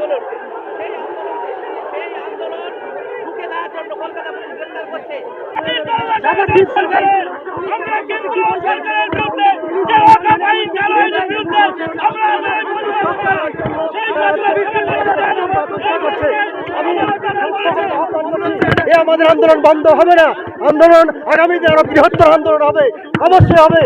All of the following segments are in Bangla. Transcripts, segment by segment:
সেই আন্দোলন। সেই আন্দোলন সেই আন্দোলন ঢুকে দেওয়ার জন্য কলকাতা পুলিশ গ্রেফতার করছে। আমরা কেন্দ্রীয় সরকারের বিরুদ্ধে যে ওয়াকাফ আইন চালু হয়েছে বিরুদ্ধে আমরা আমাদের এ আমাদের আন্দোলন বন্ধ হবে না। আন্দোলন আগামীতে আরও বৃহত্তর আন্দোলন হবে। অবশ্যই হবে।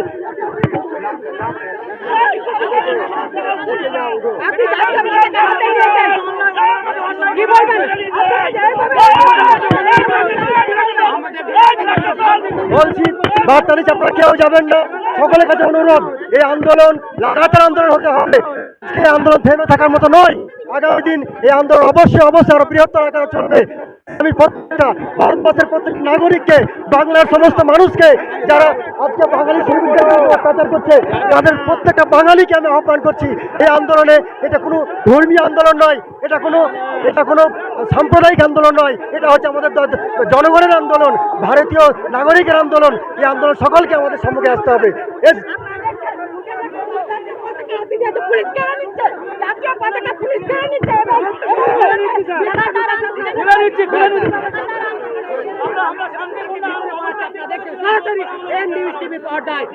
বলছি বার্তা নিচে আপনারা কেউ যাবেন না। সকলের কাছে অনুরোধ, এই আন্দোলন, লাগাতার আন্দোলন হতে হবে। আন্দোলন থেমে থাকার মতো নয়। আগামী দিন এই আন্দোলন অবশ্যই অবশ্যই আরও বৃহত্তর আকারে চলবে। আমি প্রত্যেকটা ভারতবর্ষের প্রত্যেক নাগরিককে, বাংলার সমস্ত মানুষকে, যারা আজকে বাঙালি শ্রমিকদের অত্যাচার করছে, তাদের প্রত্যেকটা বাঙালিকে আমি আহ্বান করছি, এই আন্দোলনে এটা কোনো ধর্মীয় আন্দোলন নয়, এটা কোনো এটা কোনো সাম্প্রদায়িক আন্দোলন নয়, এটা হচ্ছে আমাদের জনগণের আন্দোলন, ভারতীয় নাগরিকের আন্দোলন, এই আন্দোলন সকলকে আমাদের সম্মুখে আসতে হবে। নিউজ টিভি পর্দায়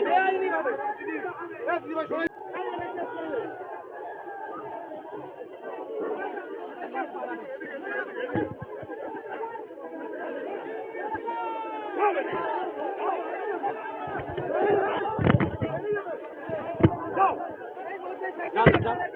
Go!